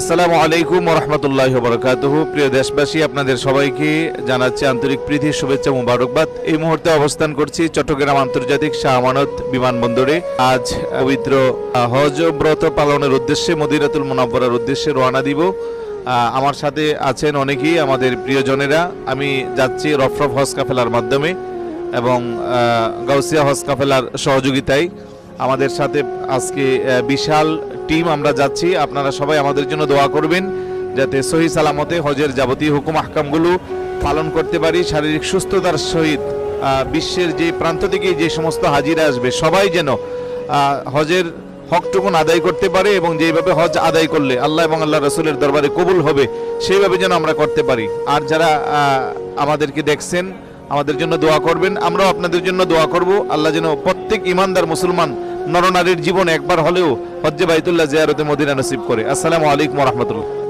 আসসালামু আলাইকুম রহমতুল্লাহ বরকাতহ প্রিয় দেশবাসী, আপনাদের সবাইকে জানাচ্ছি আন্তরিক প্রীতি, শুভেচ্ছা, মুবারকবাদ। এই মুহূর্তে অবস্থান করছি চট্টগ্রাম আন্তর্জাতিক শাহ আমানত বিমানবন্দরে। আজ পবিত্র হজ ব্রত পালনের উদ্দেশ্যে মদিরাতুল মুনাব্বরার উদ্দেশ্যে রওনা দিব। আমার সাথে আছেন অনেকেই আমাদের প্রিয়জনেরা। আমি যাচ্ছি রফরফ হজ কাফেলার মাধ্যমে এবং গাউসিয়া হজ কাফেলার সহযোগিতায়। আমাদের সাথে আজকে বিশাল টিম আমরা যাচ্ছি, আপনারা সবাই আমাদের জন্য দোয়া করবেন যাতে সহি সালামতে হজের যাবতীয় হুকুম, আহকামগুলো পালন করতে পারি, শারীরিক সুস্থতার সহিত বিশ্বের যে প্রান্ত থেকে যে সমস্ত হাজিরা আসবে, সবাই যেন হজের হকটুকুন আদায় করতে পারে এবং যেভাবে হজ আদায় করলে আল্লাহ এবং আল্লাহ রসুলের দরবারে কবুল হবে, সেইভাবে যেন আমরা করতে পারি। আর যারা আমাদেরকে দেখছেন আমাদের জন্য দোয়া করবেন, আমরাও আপনাদের জন্য দোয়া করব। আল্লাহ যেন প্রত্যেক ইমানদার মুসলমান নরনারীর জীবন একবার হলেও হজ্জে বাইতুল্লাহ জিয়ারতে মদিনা নসিব করে। আসসালামু আলাইকুম রহমতুল্লাহ।